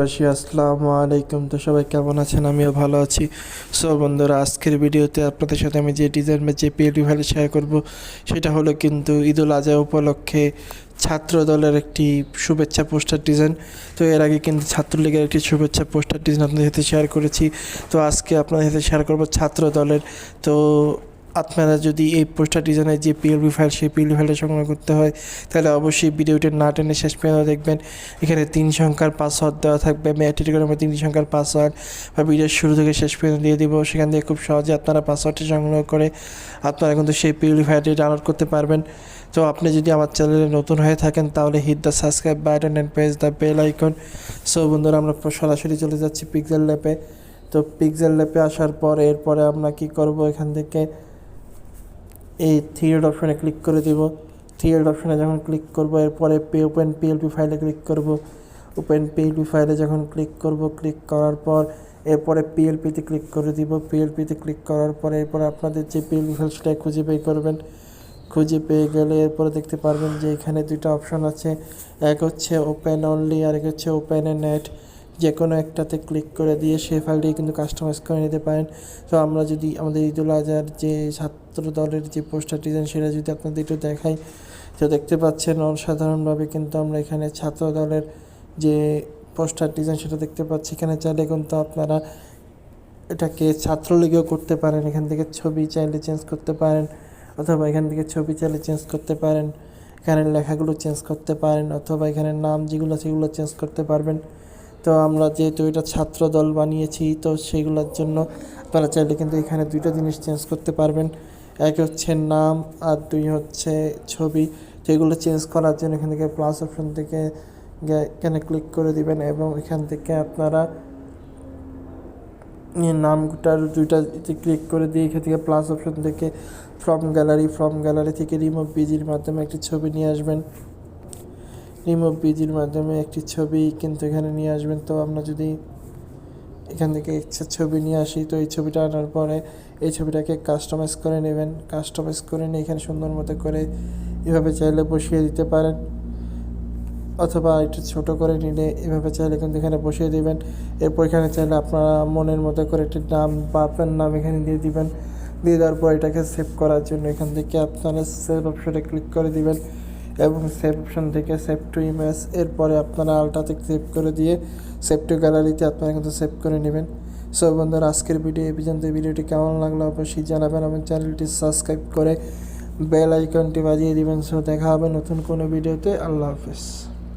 বাসী, আসসালামু আলাইকুম। তো সবাই কেমন আছেন? আমিও ভালো আছি। সো বন্ধুরা, আজকের ভিডিওতে আপনাদের সাথে আমি যে ডিজাইন বা যে পিএলডি ভ্যালু শেয়ার করব, সেটা হলো কিন্তু ঈদুল আজহা উপলক্ষে ছাত্র দলের একটি শুভেচ্ছা পোস্টার ডিজাইন তো এর আগে কিন্তু ছাত্রলীগের একটি শুভেচ্ছা পোস্টার ডিজাইন আপনাদের সাথে শেয়ার করেছি। তো আজকে আপনাদের সাথে শেয়ার করব ছাত্র দলের। তো আপনারা যদি এই পোস্টার ডিজাইনের যে পিএলবি ফাইল সেই পিএলবি ফাইলটা সংগ্রহ করতে হয়, তাহলে অবশ্যই ভিডিওটি না টেনে শেষ পর্যন্ত দেখবেন। এখানে তিন সংখ্যার পাসওয়ার্ড দেওয়া থাকবে, আমি টেলিগ্রামে তিন সংখ্যার পাসওয়ার্ড বা ভিডিওর শুরু থেকে শেষ পর্যন্ত দিয়ে দিব। সেখান থেকে খুব সহজে আপনারা পাসওয়ার্ডটি সংগ্রহ করে আপনারা কিন্তু সেই পিএলবি ফাইলটি ডাউনলোড করতে পারবেন। তো আপনি যদি আমার চ্যানেলে নতুন হয়ে থাকেন, তাহলে hit the subscribe button and press the bell icon so বন্ধুরা, আমরা সরাসরি চলে যাচ্ছি পিক্সেল ল্যাপে তো পিক্সেল ল্যাপে আসার পর, এরপরে আমরা কি করব এখান থেকে? এই থ্রিড অপশানে ক্লিক করে দিব। থ্রিড অপশানে যখন ক্লিক করব, এরপরে পে ওপেন পিএলপি ফাইলে ক্লিক করব। ওপেন পিএলপি ফাইলে যখন ক্লিক করব ক্লিক করার পর এরপরে পিএলপিতে ক্লিক করে দিব। পিএলপিতে ক্লিক করার পরে এরপরে আপনাদের যে পিএলপি ফাইল সেটা খুঁজে বের করবেন, খুঁজে পেয়ে গেলে এরপরে দেখতে পারবেন যে এখানে দুইটা অপশন আছে। এক হচ্ছে ওপেন অনলি আর এক হচ্ছে ওপেন এ নেট যে কোনো একটাতে ক্লিক করে দিয়ে সেই ফাইলটি কিন্তু কাস্টমাইজ করে নিতে পারেন। তো আমরা যদি আমাদের ঈদুল আজহার যে ছাত্র দলের যে পোস্টার ডিজাইন সেটা যদি আপনাদের একটু দেখাই, তো দেখতে পাচ্ছেন অসাধারণভাবে কিন্তু আমরা এখানে ছাত্র দলের যে পোস্টার ডিজাইন সেটা দেখতে পাচ্ছি। এখানে চাইলে কিন্তু আপনারা এটাকে ছাত্রলীগেও করতে পারেন। এখান থেকে ছবি চাইলে চেঞ্জ করতে পারেন, অথবা এখান থেকে ছবি চাইলে চেঞ্জ করতে পারেন। এখানে লেখাগুলো চেঞ্জ করতে পারেন, অথবা এখানে নাম যেগুলো সেগুলো চেঞ্জ করতে পারবেন। তো আমরা যেহেতু এটা ছাত্র দল বানিয়েছি, তো সেইগুলোর জন্য আপনারা চাইলে কিন্তু এখানে দুইটা জিনিস চেঞ্জ করতে পারবেন। এক হচ্ছে নাম আর দুই হচ্ছে ছবি। তো এগুলো চেঞ্জ করার জন্য এখান থেকে প্লাস অপশন থেকে এখানে ক্লিক করে দিবেন এবং এখান থেকে আপনারা নামটার দুইটা ক্লিক করে দিয়ে এখান থেকে প্লাস অপশন থেকে ফ্রম গ্যালারি ফ্রম গ্যালারি থেকে রিমুভ বিজির মাধ্যমে একটি ছবি নিয়ে আসবেন। রিমুভ বিজির মাধ্যমে একটি ছবি কিন্তু এখানে নিয়ে আসবেন। তো আমরা যদি এখান থেকে ইচ্ছা ছবি নিয়ে আসি, তো এই ছবিটা আনার পরে এই ছবিটাকে কাস্টমাইজ করে নেবেন। কাস্টমাইজ করে নিয়ে এখানে সুন্দর মতো করে এভাবে চাইলে বসিয়ে দিতে পারেন। অথবা একটু ছোট করে নিলে এভাবে চাইলে কিন্তু এখানে বসিয়ে দিবেন। এরপর এখানে চাইলে আপনারা মনের মতো করে একটি নাম বা আপনার নাম এখানে দিয়ে দিবেন। দিয়ে দেওয়ার পর এটাকে সেভ করার জন্য এখান থেকে আপনারা সেভ অপশনে ক্লিক করে দিবেন। এবং সেভ অপশন থেকে সেভ টু ইমেজ। এরপরে আপনারা আলটাতে সেভ করে দিয়ে সেভ টু গ্যালারিতে আপনারা কিন্তু সেভ করে নেবেন। সো বন্ধুরা, আজকের ভিডিও এই পর্যন্ত। ভিডিওটি কেমন লাগল অবশ্যই জানাবেন এবং চ্যানেলটি সাবস্ক্রাইব করে বেল আইকনটি বাজিয়ে দেবেন। সো দেখা হবে নতুন কোনো ভিডিওতে। আল্লাহ হাফেজ।